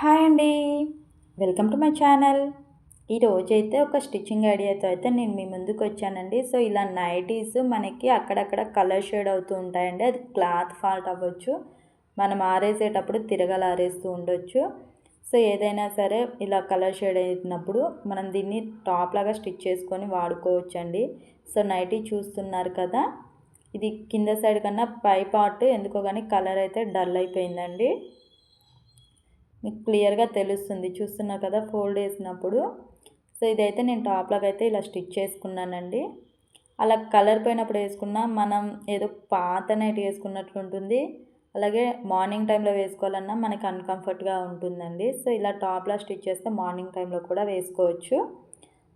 Hi అండి. Welcome to my channel ఈరోజు అయితే ఒక స్టిచ్చింగ్ ఐడియాతో అయితే నేను మీ ముందుకు వచ్చానండి. సో ఇలా నైటీస్ మనకి అక్కడక్కడ కలర్ షేడ్ అవుతూ ఉంటాయండి. అది క్లాత్ ఫాల్ట్ అవ్వచ్చు. మనం ఆరేసేటప్పుడు తిరగలు ఆరేస్తూ ఉండొచ్చు. సో ఏదైనా సరే ఇలా కలర్ షేడ్ అయినప్పుడు మనం దీన్ని టాప్ లాగా స్టిచ్ చేసుకొని వాడుకోవచ్చండి. సో నైటీ చూస్తున్నారు కదా. ఇది కింద సైడ్ కన్నా పై పార్ట్ ఎందుకో కానీ కలర్ అయితే డల్ అయిపోయిందండి. మీకు క్లియర్గా తెలుస్తుంది. చూస్తున్నారు కదా ఫోల్డ్ వేసినప్పుడు సో ఇదైతే నేను టాప్ లాగా అయితే ఇలా స్టిచ్ చేసుకున్నానండి. అలా కలర్ పోయినప్పుడు వేసుకున్నా మనం ఏదో పాత నైట్ వేసుకున్నట్లు ఉంటుంది. అలాగే మార్నింగ్ టైంలో వేసుకోవాలన్నా మనకి అన్కంఫర్ట్గా ఉంటుందండి. సో ఇలా టాప్లా స్టిచ్ చేస్తే మార్నింగ్ టైంలో కూడా వేసుకోవచ్చు.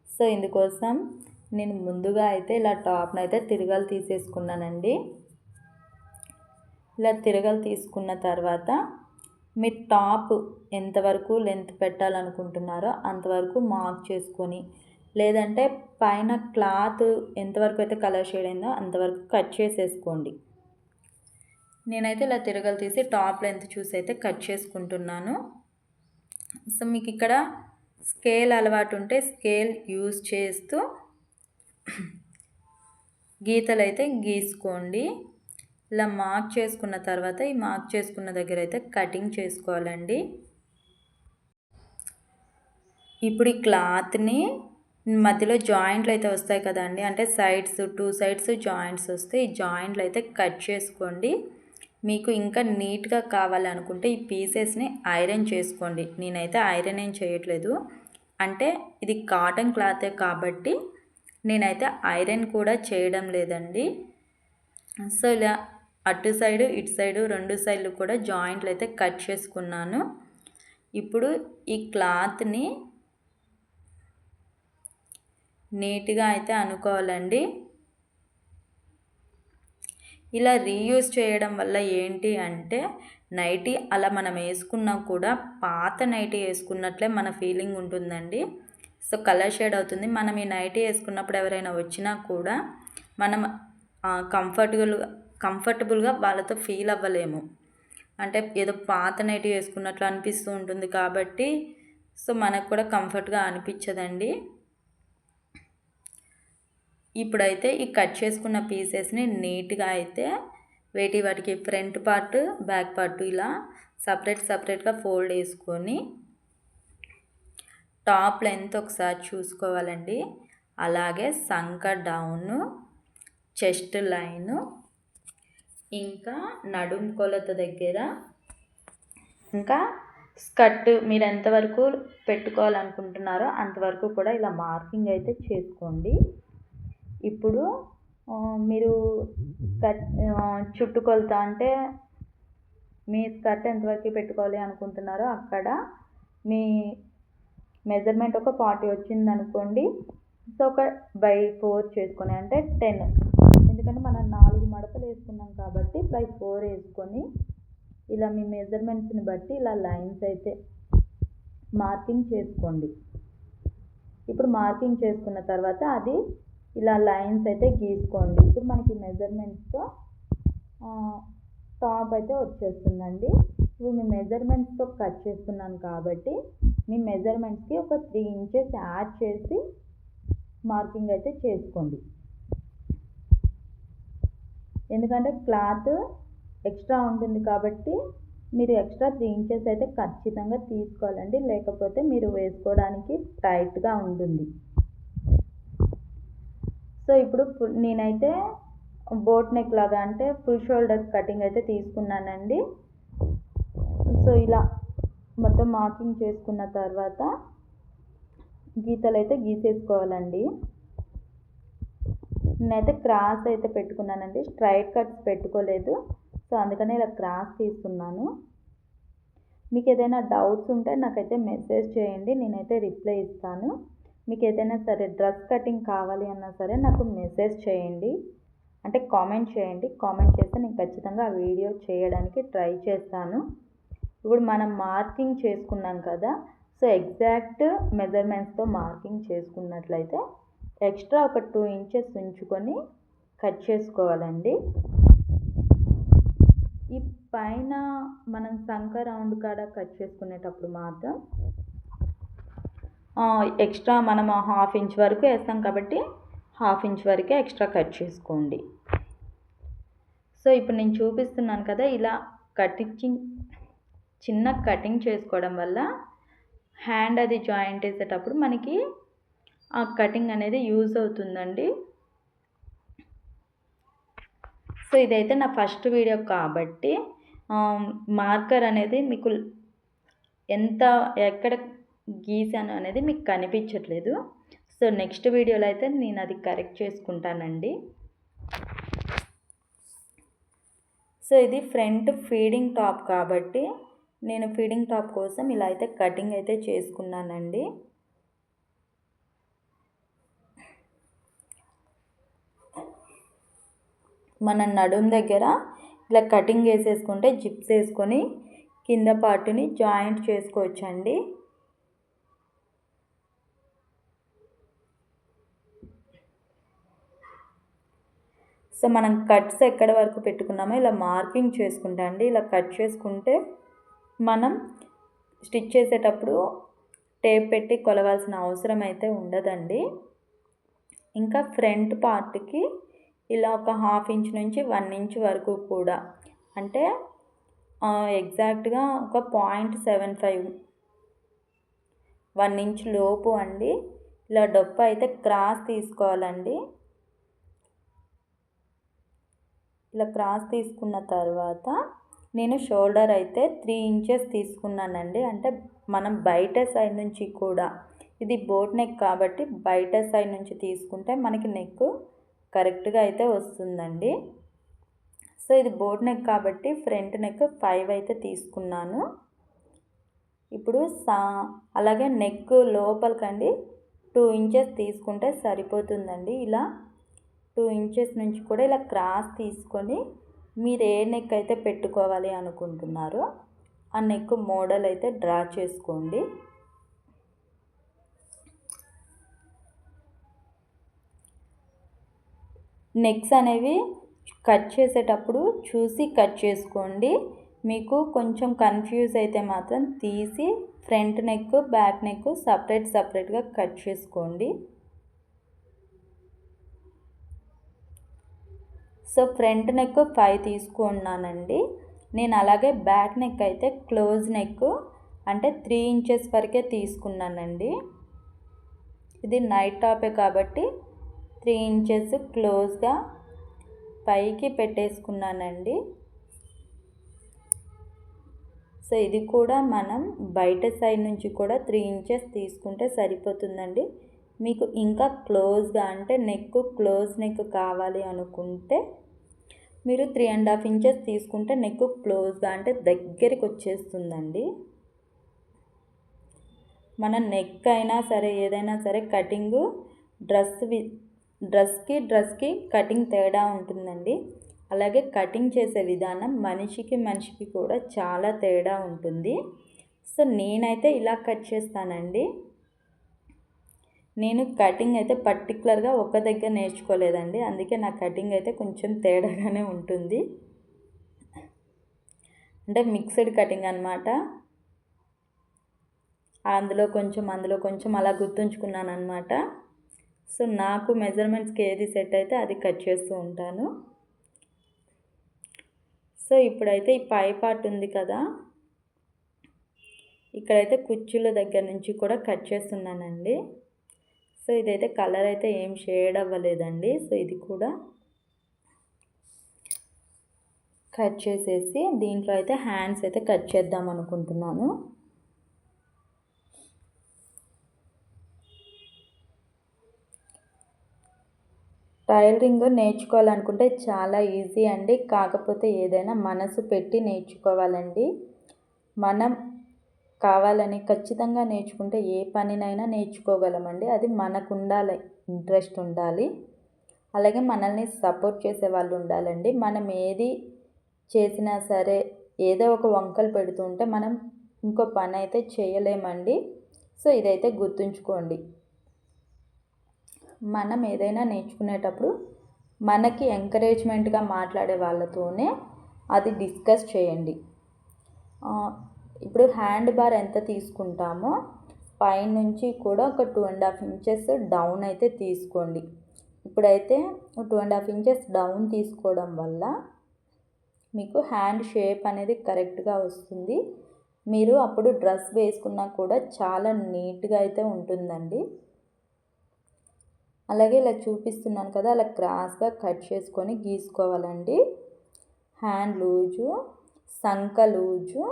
సో ఇందుకోసం నేను ముందుగా అయితే ఇలా టాప్ని అయితే తిరగలు తీసేసుకున్నానండి. ఇలా తిరగలు తీసుకున్న తర్వాత మీ టాప్ ఎంతవరకు లెంత్ పెట్టాలనుకుంటున్నారో అంతవరకు మార్క్ చేసుకొని లేదంటే పైన క్లాత్ ఎంతవరకు అయితే కలర్ షేడ్ అయిందో అంతవరకు కట్ చేసేసుకోండి. నేనైతే ఇలా తిరగలు తీసి టాప్ లెంత్ చూసి అయితే కట్ చేసుకుంటున్నాను. సో మీకు ఇక్కడ స్కేల్ అలవాటు ఉంటే స్కేల్ యూజ్ చేస్తూ గీతలు అయితే గీసుకోండి. ఇలా మార్క్ చేసుకున్న తర్వాత ఈ మార్క్ చేసుకున్న దగ్గర అయితే కటింగ్ చేసుకోవాలండి. ఇప్పుడు ఈ క్లాత్ని మధ్యలో జాయింట్లు అయితే వస్తాయి కదండి. అంటే సైడ్స్ టూ సైడ్స్ జాయింట్స్ వస్తే ఈ జాయింట్లు అయితే కట్ చేసుకోండి. మీకు ఇంకా నీట్గా కావాలనుకుంటే ఈ పీసెస్ని ఐరన్ చేసుకోండి. నేనైతే ఐరన్ ఏం చేయట్లేదు. అంటే ఇది కాటన్ క్లాతే కాబట్టి నేనైతే ఐరన్ కూడా చేయడం లేదండి. సో ఇలా అటు సైడు ఇటు సైడు రెండు సైడ్లు కూడా జాయింట్లు అయితే కట్ చేసుకున్నాను. ఇప్పుడు ఈ క్లాత్ని నీట్గా అయితే అనుకోవాలండి. ఇలా రీయూజ్ చేయడం వల్ల ఏంటి అంటే నైటీ అలా మనం వేసుకున్నా కూడా పాత నైటీ వేసుకున్నట్లే మన ఫీలింగ్ ఉంటుందండి. సో కలర్ షేడ్ అవుతుంది. మనం ఈ నైటీ వేసుకున్నప్పుడు ఎవరైనా వచ్చినా కూడా మనం కంఫర్టబుల్ కంఫర్టబుల్గా వాళ్ళతో ఫీల్ అవ్వలేము. అంటే ఏదో పాత నైట్ వేసుకున్నట్లు అనిపిస్తూ ఉంటుంది కాబట్టి సో మనకు కూడా కంఫర్ట్గా అనిపించదండి. ఇప్పుడైతే ఈ కట్ చేసుకున్న పీసెస్ని నీట్గా అయితే వేటి వాటికి ఫ్రంట్ పార్ట్ బ్యాక్ పార్ట్ ఇలా సపరేట్ సపరేట్గా ఫోల్డ్ వేసుకొని టాప్ లెంత్ ఒకసారి చూసుకోవాలండి. అలాగే సంక డౌను చెస్ట్ లైను ఇంకా నడుం కొలత దగ్గర ఇంకా స్కర్ట్ మీరు ఎంతవరకు పెట్టుకోవాలనుకుంటున్నారో అంతవరకు కూడా ఇలా మార్కింగ్ అయితే చేసుకోండి. ఇప్పుడు మీరు స్కర్ట్ చుట్టుకొలత అంటే మీ స్కర్ట్ ఎంతవరకు పెట్టుకోవాలి అనుకుంటున్నారో అక్కడ మీ మెజర్మెంట్ ఒక ఫార్టీ వచ్చింది అనుకోండి సో ఒక బై ఫోర్ చేసుకొని అంటే టెన్. ఎందుకంటే మనం నాలుగు మడతలు వేసుకున్నాం కాబట్టి బై ఫోర్ వేసుకొని ఇలా మీ మెజర్మెంట్స్ని బట్టి ఇలా లైన్స్ అయితే మార్కింగ్ చేసుకోండి. ఇప్పుడు మార్కింగ్ చేసుకున్న తర్వాత అది ఇలా లైన్స్ అయితే గీసుకోండి. ఇప్పుడు మనకి మెజర్మెంట్స్తో టాప్ అయితే వచ్చేస్తుందండి. ఇప్పుడు మీ మెజర్మెంట్స్తో కట్ చేస్తున్నాను కాబట్టి మీ మెజర్మెంట్స్కి ఒక త్రీ ఇంచెస్ యాడ్ చేసి మార్కింగ్ అయితే చేసుకోండి. ఎందుకంటే క్లాత్ ఎక్స్ట్రా ఉంటుంది కాబట్టి మీరు ఎక్స్ట్రా త్రీ ఇంచెస్ అయితే ఖచ్చితంగా తీసుకోవాలండి. లేకపోతే మీరు వేసుకోవడానికి టైట్గా ఉంటుంది. సో ఇప్పుడు నేనైతే బోట్ నెక్ లాగా అంటే ఫుల్ షోల్డర్ కటింగ్ అయితే తీసుకున్నానండి. సో ఇలా మొత్తం మార్కింగ్ చేసుకున్న తర్వాత గీతలు అయితే గీసేసుకోవాలండి. నేనైతే క్రాస్ అయితే పెట్టుకున్నానండి. స్ట్రైట్ కట్స్ పెట్టుకోలేదు. సో అందుకనే ఇలా క్రాస్ తీసుకున్నాను మీకు ఏదైనా డౌట్స్ ఉంటే నాకైతే మెసేజ్ చేయండి. నేనైతే రిప్లై ఇస్తాను. మీకు ఏదైనా సరే డ్రెస్ కటింగ్ కావాలి అన్నా సరే నాకు మెసేజ్ చేయండి. అంటే కామెంట్ చేయండి. కామెంట్ చేస్తే నేను ఖచ్చితంగా ఆ వీడియో చేయడానికి ట్రై చేస్తాను. ఇప్పుడు మనం మార్కింగ్ చేసుకున్నాం కదా. సో ఎగ్జాక్ట్ మెజర్మెంట్స్తో మార్కింగ్ చేసుకున్నట్లయితే ఎక్స్ట్రా ఒక టూ ఇంచెస్ ఉంచుకొని కట్ చేసుకోవాలండి. ఈ పైన మనం సంక రౌండ్ కాడ కట్ చేసుకునేటప్పుడు మాత్రం ఎక్స్ట్రా మనం హాఫ్ ఇంచ్ వరకు వేస్తాం కాబట్టి హాఫ్ ఇంచ్ వరకే ఎక్స్ట్రా కట్ చేసుకోండి. సో ఇప్పుడు నేను చూపిస్తున్నాను కదా ఇలా కటింగ్ చిన్న కటింగ్ చేసుకోవడం వల్ల హ్యాండ్ అది జాయింట్ వేసేటప్పుడు మనకి ఆ కటింగ్ అనేది యూజ్ అవుతుందండి. సో ఇదైతే నా ఫస్ట్ వీడియో కాబట్టి మార్కర్ అనేది మీకు ఎంత ఎక్కడ గీసాను అనేది మీకు కనిపించట్లేదు. సో నెక్స్ట్ వీడియోలో అయితే నేను అది కరెక్ట్ చేసుకుంటానండి. సో ఇది ఫ్రంట్ ఫీడింగ్ టాప్ కాబట్టి నేను ఫీడింగ్ టాప్ కోసం ఇలా అయితే కటింగ్ అయితే చేసుకున్నానండి. మన నడుం దగ్గర ఇలా కటింగ్ వేసేసుకుంటే జిప్స్ వేసుకొని కింద పార్ట్ని జాయింట్ చేసుకోవచ్చండి. సో మనం కట్స్ ఎక్కడ వరకు పెట్టుకున్నామో ఇలా మార్కింగ్ చేసుకుంటా అండి ఇలా కట్ చేసుకుంటే మనం స్టిచ్ చేసేటప్పుడు టేప్ పెట్టి కొలవాల్సిన అవసరం అయితే ఉండదండి. ఇంకా ఫ్రంట్ పార్ట్కి ఇలా ఒక హాఫ్ ఇంచ్ నుంచి వన్ ఇంచ్ వరకు కూడా. అంటే ఎగ్జాక్ట్గా ఒక point seven five one inch లోపు అండి. ఇలా డొప్ప అయితే క్రాస్ తీసుకోవాలండి. ఇలా క్రాస్ తీసుకున్న తర్వాత నేను షోల్డర్ అయితే త్రీ ఇంచెస్ తీసుకున్నానండి. అంటే మనం బయట సైడ్ నుంచి కూడా ఇది బోట్ నెక్ కాబట్టి బయట సైడ్ నుంచి తీసుకుంటే మనకి నెక్ కరెక్ట్గా అయితే వస్తుందండి. సో ఇది బోట్ నెక్ కాబట్టి ఫ్రంట్ నెక్ ఫైవ్ అయితే తీసుకున్నాను. ఇప్పుడు సా అలాగే నెక్ లోపలికండి టూ ఇంచెస్ తీసుకుంటే సరిపోతుందండి. ఇలా టూ ఇంచెస్ నుంచి కూడా ఇలా క్రాస్ తీసుకొని మీరు ఏ నెక్ అయితే పెట్టుకోవాలి అనుకుంటున్నారో ఆ నెక్ మోడల్ అయితే డ్రా చేసుకోండి. నెక్స్ అనేవి కట్ చేసేటప్పుడు చూసి కట్ చేసుకోండి. మీకు కొంచెం కన్ఫ్యూజ్ అయితే మాత్రం తీసి front neck back neck separate సపరేట్గా కట్ చేసుకోండి. సో ఫ్రంట్ నెక్ ఫైవ్ తీసుకున్నానండి. నేను అలాగే బ్యాక్ నెక్ అయితే క్లోజ్ నెక్ అంటే త్రీ ఇంచెస్ వరకే తీసుకున్నానండి. ఇది నైట్ టాపే కాబట్టి త్రీ ఇంచెస్ క్లోజ్గా పైకి పెట్టేసుకున్నానండి. సో ఇది కూడా మనం బయట సైడ్ నుంచి కూడా త్రీ ఇంచెస్ తీసుకుంటే సరిపోతుందండి. మీకు ఇంకా క్లోజ్గా అంటే నెక్ క్లోజ్ నెక్ కావాలి అనుకుంటే మీరు త్రీ అండ్ హాఫ్ ఇంచెస్ తీసుకుంటే నెక్ క్లోజ్గా అంటే దగ్గరికి వచ్చేస్తుందండి. మన నెక్ అయినా సరే ఏదైనా సరే కటింగు డ్రెస్ డ్రెస్కి డ్రెస్కి కటింగ్ తేడా ఉంటుందండి. అలాగే కటింగ్ చేసే విధానం మనిషికి మనిషికి కూడా చాలా తేడా ఉంటుంది. సో నేనైతే ఇలా కట్ చేస్తానండి. నేను కటింగ్ అయితే పర్టికులర్గా ఒక దగ్గర నేర్చుకోలేదండి. అందుకే నా కటింగ్ అయితే కొంచెం తేడాగానే ఉంటుంది. అంటే మిక్స్డ్ కటింగ్ అనమాట అందులో కొంచెం అందులో కొంచెం అలా గుర్తుంచుకున్నాను అనమాట సో నాకు మెజర్మెంట్స్కి ఏది సెట్ అయితే అది కట్ చేస్తూ ఉంటాను. సో ఇప్పుడైతే ఈ పై పార్ట్ ఉంది కదా. ఇక్కడైతే కుర్చీల దగ్గర నుంచి కూడా కట్ చేస్తున్నానండి. సో ఇదైతే కలర్ అయితే ఏం షేడ్ అవ్వలేదండి. సో ఇది కూడా కట్ చేసేసి దీంట్లో అయితే హ్యాండ్స్ అయితే కట్ చేద్దాం అనుకుంటున్నాను. టైలరింగ్ నేర్చుకోవాలనుకుంటే చాలా ఈజీ అండి. కాకపోతే ఏదైనా మనసు పెట్టి నేర్చుకోవాలండి. మనం కావాలని ఖచ్చితంగా నేర్చుకుంటే ఏ పనినైనా నేర్చుకోగలమండి. అది మనకు ఉండాలి ఇంట్రెస్ట్ ఉండాలి. అలాగే మనల్ని సపోర్ట్ చేసే వాళ్ళు ఉండాలండి. మనం ఏది చేసినా సరే ఏదో ఒక వంకలు పెడుతుంటే మనం ఇంకో పని అయితే చేయలేమండి. సో ఇదైతే గుర్తుంచుకోండి. మనం ఏదైనా నేర్చుకునేటప్పుడు మనకి ఎంకరేజ్మెంట్గా మాట్లాడే వాళ్ళతోనే అది డిస్కస్ చేయండి. ఇప్పుడు హ్యాండ్ బార్ ఎంత తీసుకుంటామో పైనుంచి కూడా ఒక two and half inches down అయితే తీసుకోండి. ఇప్పుడైతే two and half inches down తీసుకోవడం వల్ల మీకు హ్యాండ్ షేప్ అనేది కరెక్ట్గా వస్తుంది. మీరు అప్పుడు డ్రెస్ వేసుకున్నా కూడా చాలా నీట్గా అయితే ఉంటుందండి. అలాగే ఇలా చూపిస్తున్నాను కదా అలా క్రాస్గా కట్ చేసుకొని గీసుకోవాలండి. హ్యాండ్ లూజు సంక లూజు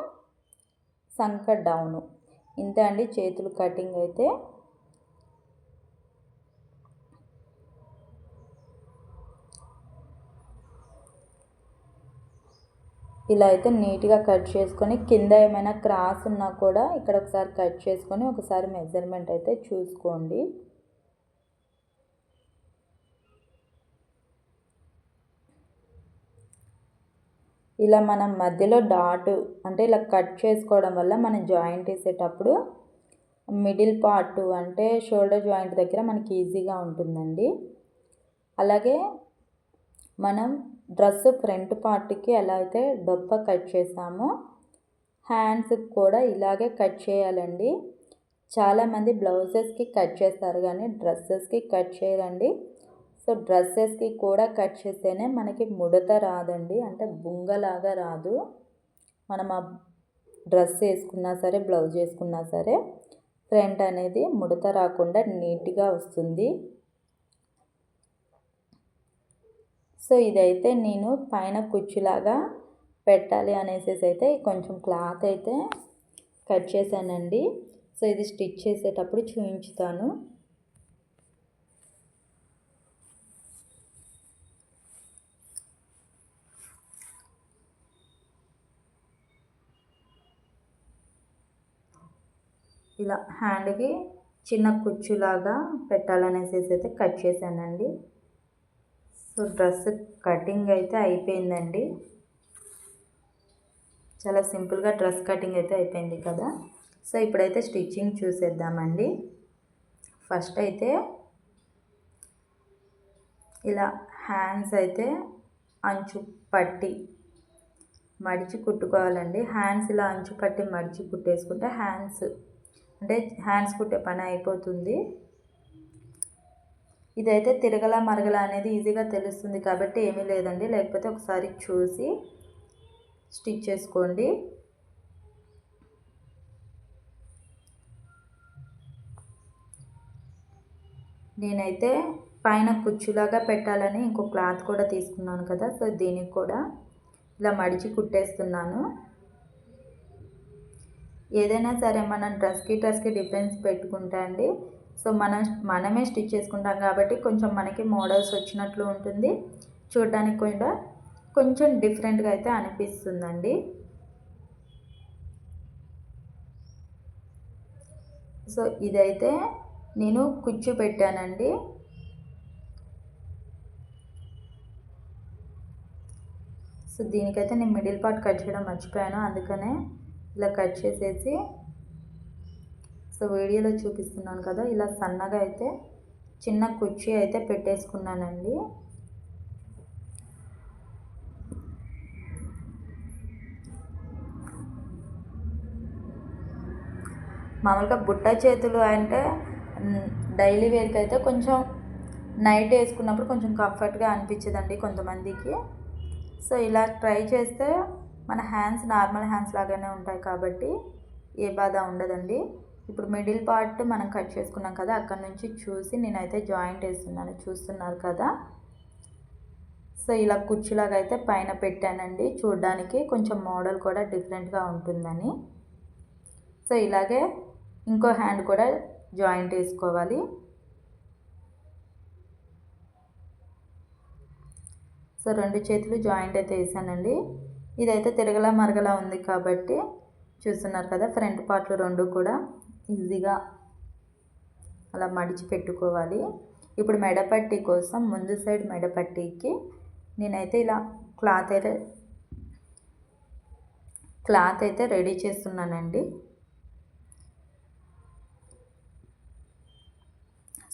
సంక డౌను. ఇంతే అండి చేతులు కటింగ్ అయితే. ఇలా అయితే నీట్గా కట్ చేసుకొని కింద ఏమైనా క్రాస్ ఉన్నా కూడా ఇక్కడ ఒకసారి కట్ చేసుకొని ఒకసారి మెజర్మెంట్ అయితే చూసుకోండి. ఇలా మనం మధ్యలో డాట్ అంటే ఇలా కట్ చేసుకోవడం వల్ల మనం జాయింట్ వేసేటప్పుడు మిడిల్ పార్ట్ అంటే షోల్డర్ జాయింట్ దగ్గర మనకి ఈజీగా ఉంటుందండి. అలాగే మనం డ్రెస్ ఫ్రంట్ పార్ట్కి ఎలా అయితే డొప్ప కట్ చేసామో హ్యాండ్స్కి కూడా ఇలాగే కట్ చేయాలండి. చాలామంది బ్లౌజెస్కి కట్ చేస్తారు కానీ డ్రెస్సెస్కి కట్ చేయరండి. సో డ్రెస్సెస్కి కూడా కట్ చేస్తేనే మనకి ముడత రాదండి. అంటే బుంగలాగా రాదు. మనం ఆ డ్రెస్ వేసుకున్నా సరే బ్లౌజ్ వేసుకున్నా సరే ఫ్రంట్ అనేది ముడత రాకుండా నీట్గా వస్తుంది. సో ఇదైతే నేను పైన కుచ్చులాగా పెట్టాలి అనేసి అయితే కొంచెం క్లాత్ అయితే కట్ చేశానండి. సో ఇది స్టిచ్ చేసేటప్పుడు చూపించుతాను ఇలా హ్యాండ్కి చిన్న కుచ్చులాగా పెట్టాలనేసి అయితే కట్ చేశానండి. సో డ్రెస్ కటింగ్ అయితే అయిపోయిందండి. చాలా సింపుల్గా డ్రెస్ కటింగ్ అయితే అయిపోయింది కదా. సో ఇప్పుడైతే స్టిచ్చింగ్ చూసేద్దామండి. ఫస్ట్ అయితే ఇలా హ్యాండ్స్ అయితే అంచు పట్టి మడిచి కుట్టుకోవాలండి. హ్యాండ్స్ ఇలా అంచు పట్టి మడిచి కుట్టేసుకుంటే హ్యాండ్స్ అంటే హ్యాండ్స్ కుట్టే పని అయిపోతుంది. ఇదైతే తిరగల మరగల అనేది ఈజీగా తెలుస్తుంది కాబట్టి ఏమీ లేదండి. లేకపోతే ఒకసారి చూసి స్టిచ్ చేసుకోండి. నేనైతే పైన కుచ్చులాగా పెట్టాలని ఇంకో క్లాత్ కూడా తీసుకున్నాను కదా సో దీనికి కూడా ఇలా మడిచి కుట్టేస్తున్నాను. ఏదైనా సరే మనం డ్రెస్కి డ్రెస్కి డిఫరెన్స్ పెట్టుకుంటా అండి. సో మనం మనమే స్టిచ్ చేసుకుంటాం కాబట్టి కొంచెం మనకి మోడల్స్ వచ్చినట్లు ఉంటుంది. చూడడానికి కూడా కొంచెం డిఫరెంట్గా అయితే అనిపిస్తుందండి. సో ఇదైతే నేను కుచ్చు పెట్టానండి సో దీనికైతే నేను మిడిల్ పార్ట్ కట్ చేయడం మర్చిపోయాను. అందుకనే ఇలా కట్ చేసేసి సో వీడియోలో చూపిస్తున్నాను కదా ఇలా సన్నగా అయితే చిన్న కుర్చీ అయితే పెట్టేసుకున్నానండి. మామూలుగా బుట్ట చేతులు అంటే డైలీ వేర్కి అయితే కొంచెం నైట్ వేసుకున్నప్పుడు కొంచెం కంఫర్ట్గా అనిపించదండి కొంతమందికి. సో ఇలా ట్రై చేస్తే మన హ్యాండ్స్ నార్మల్ హ్యాండ్స్ లాగానే ఉంటాయి కాబట్టి ఏ బాధ ఉండదండి. ఇప్పుడు మిడిల్ పార్ట్ మనం కట్ చేసుకున్నాం కదా అక్కడ నుంచి చూసి నేనైతే జాయింట్ వేస్తున్నాను. చూస్తున్నారు కదా? సో ఇలా కుర్చీలాగా అయితే పైన పెట్టానండి. చూడడానికి కొంచెం మోడల్ కూడా డిఫరెంట్గా ఉంటుందని. సో ఇలాగే ఇంకో హ్యాండ్ కూడా జాయింట్ వేసుకోవాలి. సో రెండు చేతులు జాయింట్ అయితే వేసానండి. ఇదైతే తిరగలా మరగలా ఉంది కాబట్టి చూస్తున్నారు కదా ఫ్రంట్ పార్ట్లు రెండు కూడా ఈజీగా అలా మడిచి పెట్టుకోవాలి. ఇప్పుడు మెడపట్టి కోసం ముందు సైడ్ మెడపట్టికి నేనైతే ఇలా క్లాత్ అయితే క్లాత్ అయితే రెడీ చేస్తున్నానండి.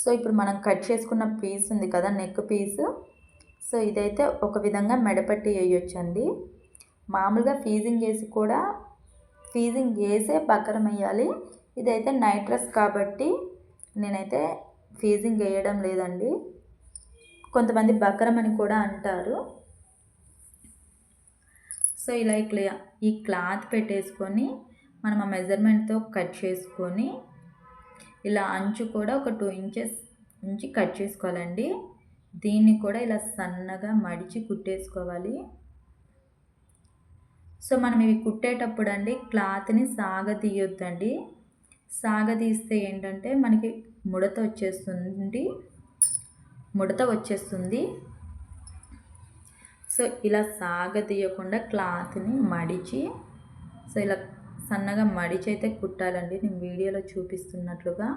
సో ఇప్పుడు మనం కట్ చేసుకున్న పీస్ ఉంది కదా నెక్ పీస్. సో ఇదైతే ఒక విధంగా మెడపట్టి వేయొచ్చండి. మామూలుగా ఫీజింగ్ వేసి కూడా ఫీజింగ్ వేసే బకరం వేయాలి. ఇదైతే నైట్ డ్రెస్ కాబట్టి నేనైతే ఫీజింగ్ వేయడం లేదండి. కొంతమంది బకరం అని కూడా అంటారు. సో ఇలా ఇట్లా ఈ క్లాత్ పెట్టేసుకొని మనం ఆ మెజర్మెంట్తో కట్ చేసుకొని ఇలా అంచు కూడా ఒక టూ ఇంచెస్ నుంచి కట్ చేసుకోవాలండి. దీన్ని కూడా ఇలా సన్నగా మడిచి కుట్టేసుకోవాలి. సో మనం ఇవి కుట్టేటప్పుడు అండి క్లాత్ని సాగ తీయొద్దండి సాగ తీస్తే ఏంటంటే మనకి ముడత వచ్చేస్తుంది. ముడత వచ్చేస్తుంది. సో ఇలా సాగ తీయకుండా క్లాత్ని మడిచి సో ఇలా సన్నగా మడిచి అయితే కుట్టాలండి. నేను వీడియోలో చూపిస్తున్నట్లుగా.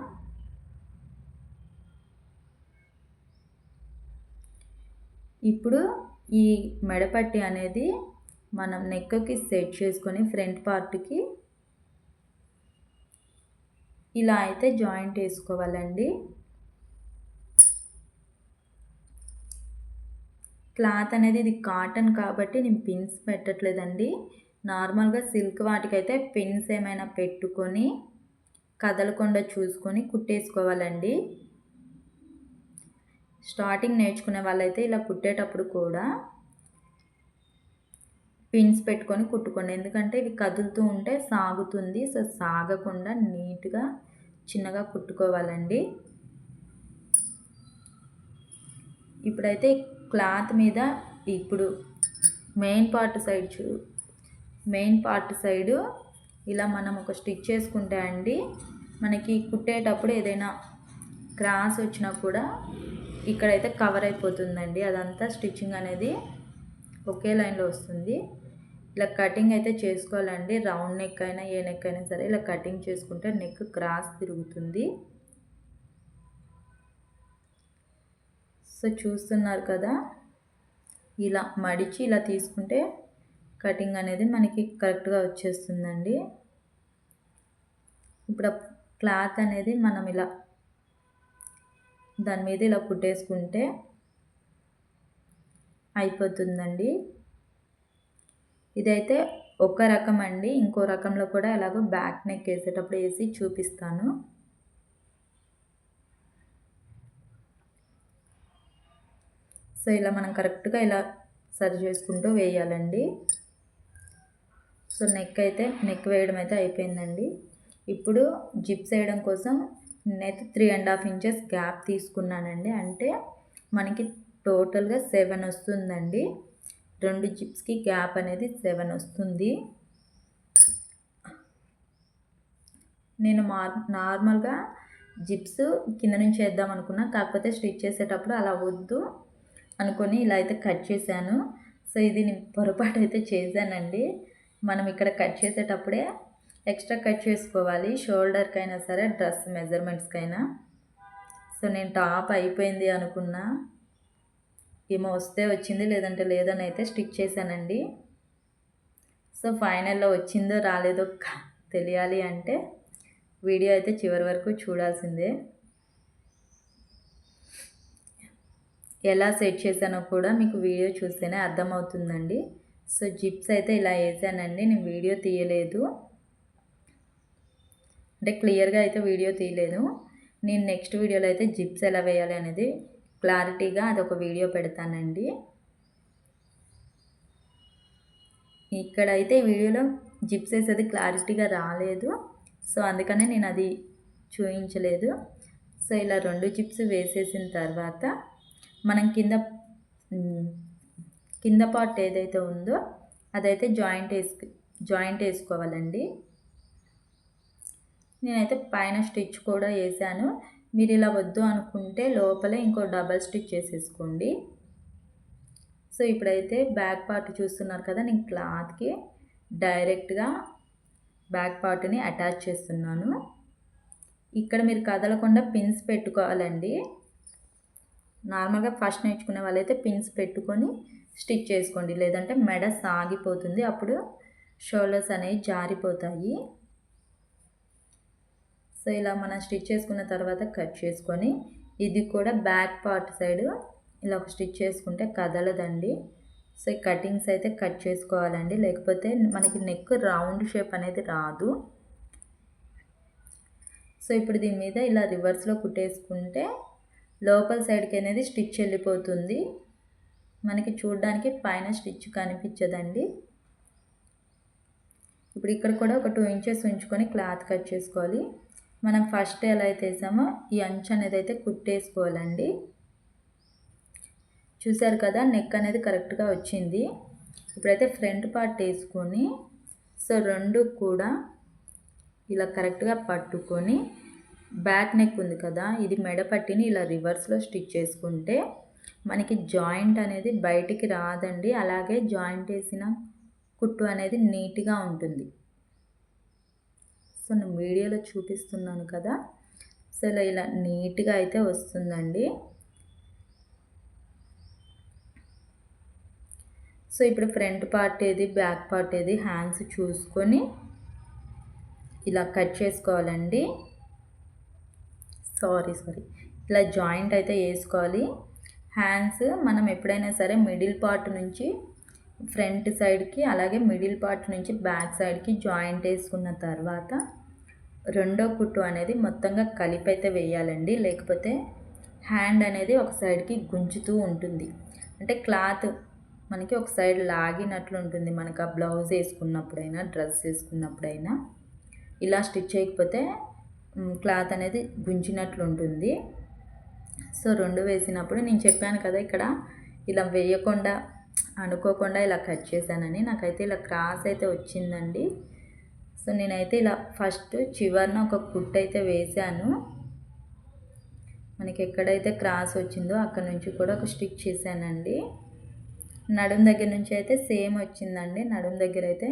ఇప్పుడు ఈ మెడపట్టి అనేది మనం నెక్కకి సెట్ చేసుకొని ఫ్రంట్ పార్ట్కి ఇలా అయితే జాయింట్ వేసుకోవాలండి. క్లాత్ అనేది ఇది కాటన్ కాబట్టి నేను పిన్స్ పెట్టట్లేదండి. నార్మల్గా సిల్క్ వాటికైతే పిన్స్ ఏమైనా పెట్టుకొని కదలకుండా చూసుకొని కుట్టేసుకోవాలండి. స్టార్టింగ్ నేర్చుకునే వాళ్ళైతే ఇలా కుట్టేటప్పుడు కూడా పిన్స్ పెట్టుకొని కుట్టుకోండి. ఎందుకంటే ఇవి కదులుతూ ఉంటే సాగుతుంది. సో సాగకుండా నీట్గా చిన్నగా కుట్టుకోవాలండి. ఇప్పుడైతే క్లాత్ మీద ఇప్పుడు మెయిన్ పార్ట్ సైడ్ చూ మెయిన్ పార్ట్ సైడు ఇలా మనం ఒక స్టిచ్ చేసుకుంటే అండి మనకి కుట్టేటప్పుడు ఏదైనా క్రాస్ వచ్చినా కూడా ఇక్కడైతే కవర్ అయిపోతుందండి. అదంతా స్టిచ్చింగ్ అనేది ఒకే లైన్లో వస్తుంది. ఇలా కటింగ్ అయితే చేసుకోవాలండి. రౌండ్ నెక్ అయినా ఏ నెక్ అయినా సరే ఇలా కటింగ్ చేసుకుంటే నెక్ క్రాస్ తిరుగుతుంది. సో చూస్తున్నారు కదా? ఇలా మడిచి ఇలా తీసుకుంటే కటింగ్ అనేది మనకి కరెక్ట్గా వచ్చేస్తుందండి. ఇప్పుడు క్లాత్ అనేది మనం ఇలా దాని మీద ఇలా కుట్టేసుకుంటే అయిపోతుందండి. ఇదైతే ఒక రకం అండి. ఇంకో రకంలో కూడా ఎలాగో బ్యాక్ నెక్ వేసేటప్పుడు వేసి చూపిస్తాను. సో ఇలా మనం కరెక్ట్గా ఇలా సరి చేసుకుంటూ వేయాలండి. సో నెక్ అయితే నెక్ వేయడం అయితే అయిపోయిందండి. ఇప్పుడు జిప్స్ వేయడం కోసం నేనైతే three and half inches gap తీసుకున్నానండి. అంటే మనకి టోటల్గా సెవెన్ వస్తుందండి. రెండు జిప్స్కి గ్యాప్ అనేది సెవెన్ వస్తుంది. నేను నార్మల్గా జిప్స్ కింద నుంచి వేద్దాం అనుకున్నా కాకపోతే స్టిచ్ చేసేటప్పుడు అలా వద్దు అనుకొని ఇలా అయితే కట్ చేశాను. సో ఇది నేను పొరపాటు అయితే చేశానండి. మనం ఇక్కడ కట్ చేసేటప్పుడే ఎక్స్ట్రా కట్ చేసుకోవాలి. షోల్డర్కైనా సరే డ్రెస్ మెజర్మెంట్స్కైనా. సో నేను టాప్ అయిపోయింది అనుకున్నా. ఏమో వస్తే వచ్చింది లేదంటే లేదని అయితే స్టిక్ చేశానండి. సో ఫైనల్లో వచ్చిందో రాలేదో తెలియాలి అంటే వీడియో అయితే చివరి వరకు చూడాల్సిందే. ఎలా సెట్ చేశానో కూడా మీకు వీడియో చూస్తేనే అర్థమవుతుందండి. సో జిప్స్ అయితే ఇలా వేసానండి నేను వీడియో తీయలేదు. అంటే క్లియర్గా అయితే వీడియో తీయలేదు. నేను నెక్స్ట్ వీడియోలో అయితే జిప్స్ ఎలా వేయాలి అనేది క్లారిటీగా అదొక వీడియో పెడతానండి. ఇక్కడైతే వీడియోలో జిప్స్ అది క్లారిటీగా రాలేదు. సో అందుకనే నేను అది చూపించలేదు సో ఇలా రెండు జిప్స్ వేసేసిన తర్వాత మనం కింద కింద పార్ట్ ఏదైతే ఉందో అదైతే జాయింట్ వేసుకు జాయింట్ వేసుకోవాలండి. నేనైతే పైన స్టిచ్ కూడా వేసాను. మీరు ఇలా వద్దు అనుకుంటే లోపలే ఇంకో డబల్ స్టిచ్ చేసేసుకోండి. సో ఇప్పుడైతే బ్యాక్ పార్ట్ చూస్తున్నారు కదా నేను క్లాత్కి డైరెక్ట్గా బ్యాక్ పార్ట్ని అటాచ్ చేస్తున్నాను. ఇక్కడ మీరు కదలకుండా పిన్స్ పెట్టుకోవాలండి. నార్మల్గా ఫస్ట్ నేర్చుకునే వాళ్ళైతే పిన్స్ పెట్టుకొని స్టిచ్ చేసుకోండి. లేదంటే మెడ సాగిపోతుంది. అప్పుడు షోల్డర్స్ అనేవి జారిపోతాయి. సో ఇలా మనం స్టిచ్ చేసుకున్న తర్వాత కట్ చేసుకొని ఇది కూడా బ్యాక్ పార్ట్ సైడ్ ఇలా ఒక స్టిచ్ చేసుకుంటే కదలదండి. సో కటింగ్స్ అయితే కట్ చేసుకోవాలండి. లేకపోతే మనకి నెక్ రౌండ్ షేప్ అనేది రాదు. సో ఇప్పుడు దీని మీద ఇలా రివర్స్లో కుట్టేసుకుంటే లోపల సైడ్కి అనేది స్టిచ్ వెళ్ళిపోతుంది. మనకి చూడడానికి పైన స్టిచ్ కనిపించదండి. ఇప్పుడు ఇక్కడ కూడా ఒక టూ ఇంచెస్ ఉంచుకొని క్లాత్ కట్ చేసుకోవాలి. మనం ఫస్ట్ ఎలా అయితే వేసామో ఈ అంచు అనేది అయితే కుట్టేసుకోవాలండి. చూసారు కదా నెక్ అనేది కరెక్ట్గా వచ్చింది. ఇప్పుడైతే ఫ్రంట్ పార్ట్ వేసుకొని సో రెండు కూడా ఇలా కరెక్ట్గా పట్టుకొని బ్యాక్ నెక్ ఉంది కదా ఇది మెడ పట్టిని ఇలా రివర్స్లో స్టిచ్ చేసుకుంటే మనకి జాయింట్ అనేది బయటికి రాదండి. అలాగే జాయింట్ వేసిన కుట్టు అనేది నీట్గా ఉంటుంది. సో మీడియాలో వీడియోలో చూపిస్తున్నాను కదా. సో ఇలా నీట్గా అయితే వస్తుందండి. సో ఇప్పుడు ఫ్రంట్ పార్ట్ ఏది బ్యాక్ పార్ట్ ఏది హ్యాండ్స్ చూసుకొని ఇలా కట్ చేసుకోవాలండి. Sorry sorry. ఇలా జాయింట్ అయితే వేసుకోవాలి. హ్యాండ్స్ మనం ఎప్పుడైనా సరే మిడిల్ పార్ట్ నుంచి ఫ్రంట్ సైడ్కి అలాగే మిడిల్ పార్ట్ నుంచి బ్యాక్ సైడ్కి జాయింట్ వేసుకున్న తర్వాత రెండో కుట్టు అనేది మొత్తంగా కలిపి అయితే వేయాలండి. లేకపోతే హ్యాండ్ అనేది ఒక సైడ్కి గుంజుతూ ఉంటుంది. అంటే క్లాత్ మనకి ఒక సైడ్ లాగినట్లు ఉంటుంది. మనకు ఆ బ్లౌజ్ వేసుకున్నప్పుడైనా డ్రెస్ వేసుకున్నప్పుడైనా ఇలా స్టిచ్ చేయకపోతే క్లాత్ అనేది గుంజినట్లు ఉంటుంది. సో రెండు వేసినప్పుడు నేను చెప్పాను కదా ఇక్కడ ఇలా వేయకుండా అనుకోకుండా ఇలా కట్ చేశానని. నాకైతే ఇలా క్రాస్ అయితే వచ్చిందండి. సో నేనైతే ఇలా ఫస్ట్ చివరిన ఒక కుట్ అయితే వేసాను మనకి ఎక్కడైతే క్రాస్ వచ్చిందో అక్కడ నుంచి కూడా ఒక స్టిక్ చేశానండి. నడుం దగ్గర నుంచి అయితే సేమ్ వచ్చిందండి. నడుం దగ్గర అయితే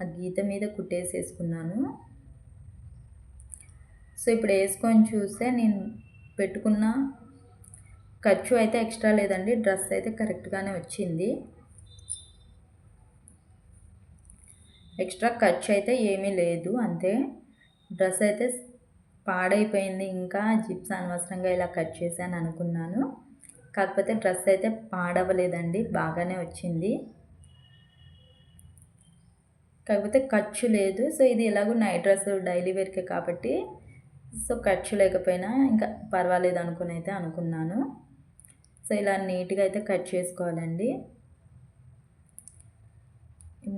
ఆ గీత మీద కుట్టేసేసుకున్నాను. సో ఇప్పుడు వేసుకొని చూస్తే నేను పెట్టుకున్న ఖర్చు అయితే ఎక్స్ట్రా లేదండి. డ్రెస్ అయితే కరెక్ట్గానే వచ్చింది. ఎక్స్ట్రా ఖర్చు అయితే ఏమీ లేదు. అంతే. డ్రెస్ అయితే పాడైపోయింది. ఇంకా జిప్స్ అనవసరంగా ఇలా కట్ చేశాను అనుకున్నాను. కాకపోతే డ్రెస్ అయితే పాడవలేదండి. బాగానే వచ్చింది. కాకపోతే ఖర్చు లేదు. సో ఇది ఎలాగో నైట్ డ్రెస్ డైలీ వేర్కే కాబట్టి సో ఖర్చు లేకపోయినా ఇంకా పర్వాలేదు అనుకుని అయితే అనుకున్నాను. సో ఇలా నీట్గా అయితే కట్ చేసుకోవాలండి.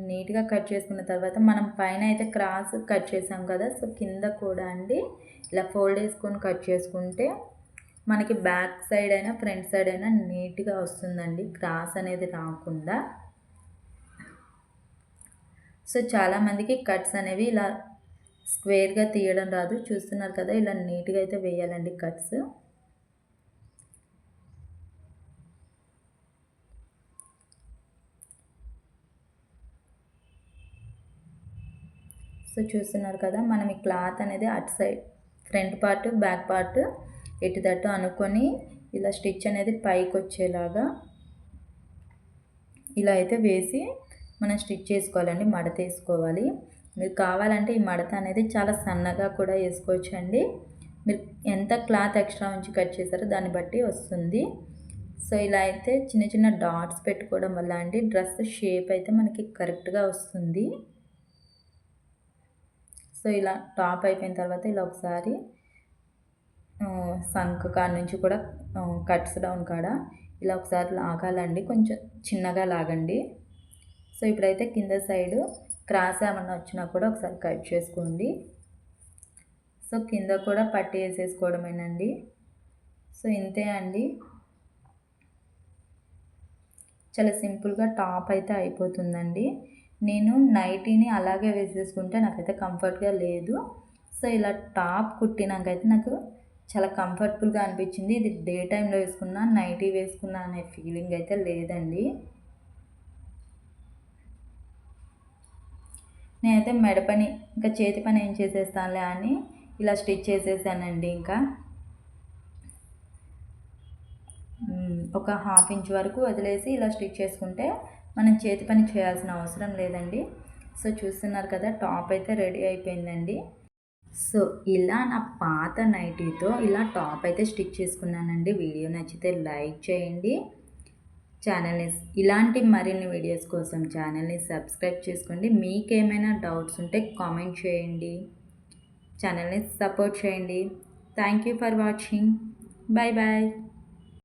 నీట్గా కట్ చేసుకున్న తర్వాత మనం పైన అయితే క్రాస్ కట్ చేసాం కదా సో కింద కూడా అండి ఇలా ఫోల్డ్ వేసుకొని కట్ చేసుకుంటే మనకి బ్యాక్ సైడ్ అయినా ఫ్రంట్ సైడ్ అయినా నీట్గా వస్తుందండి. క్రాస్ అనేది రాకుండా. సో చాలామందికి కట్స్ అనేవి ఇలా స్క్వేర్గా తీయడం రాదు. చూస్తున్నారు కదా ఇలా నీట్గా అయితే వేయాలండి కట్స్. సో చూస్తున్నారు కదా మనం ఈ క్లాత్ అనేది అటు side front part back part ఎటు తట్టు అనుకొని ఇలా స్టిచ్ అనేది పైకి వచ్చేలాగా ఇలా అయితే వేసి మనం స్టిచ్ చేసుకోవాలండి మడత వేసుకోవాలి. మీరు కావాలంటే ఈ మడత అనేది చాలా సన్నగా కూడా వేసుకోవచ్చు అండి మీరు ఎంత క్లాత్ ఎక్స్ట్రా ఉంచి కట్ చేశారో దాన్ని బట్టి వస్తుంది. సో ఇలా అయితే చిన్న చిన్న డాట్స్ పెట్టుకోవడం వల్ల అండి డ్రెస్ షేప్ అయితే మనకి కరెక్ట్గా వస్తుంది. సో ఇలా టాప్ అయిపోయిన తర్వాత ఇలా ఒకసారి సంక్ కాడ నుంచి కూడా కట్స్ డౌన్ కాడ ఇలా ఒకసారి లాగాలండి. కొంచెం చిన్నగా లాగండి. సో ఇప్పుడైతే కింద సైడు క్రాస్ ఏమన్నా వచ్చినా కూడా ఒకసారి కట్ చేసుకోండి. సో కింద కూడా పట్టి వేసేసుకోవడమేనండి. సో ఇంతే అండి. చాలా సింపుల్గా టాప్ అయితే అయిపోతుందండి. నేను నైటీని అలాగే వేసేసుకుంటే నాకైతే కంఫర్ట్గా లేదు. సో ఇలా టాప్ కుట్టినాకైతే నాకు చాలా కంఫర్టబుల్గా అనిపించింది. ఇది డే టైంలో వేసుకున్నా నైటీ వేసుకున్నా అనే ఫీలింగ్ అయితే లేదండి. నేనైతే మెడ పని ఇంకా చేతి పని ఏం చేసేస్తానులే అని ఇలా స్టిచ్ చేసేసానండి ఇంకా. ఒక హాఫ్ ఇంచ్ వరకు వదిలేసి ఇలా స్టిచ్ చేసుకుంటే మనం చేతి పని చేయాల్సిన అవసరం లేదండి. సో చూస్తున్నారు కదా టాప్ అయితే రెడీ అయిపోయిందండి. సో ఇలా నా పాత నైటీతో ఇలా టాప్ అయితే స్టిచ్ చేసుకున్నానండి. వీడియో నచ్చితే లైక్ చేయండి. ఛానల్ని ఇలాంటి మరిన్ని వీడియోస్ కోసం ఛానల్ని సబ్స్క్రైబ్ చేసుకోండి. మీకేమైనా డౌట్స్ ఉంటే కామెంట్ చేయండి. ఛానల్ని సపోర్ట్ చేయండి. Thank you for watching. Bye bye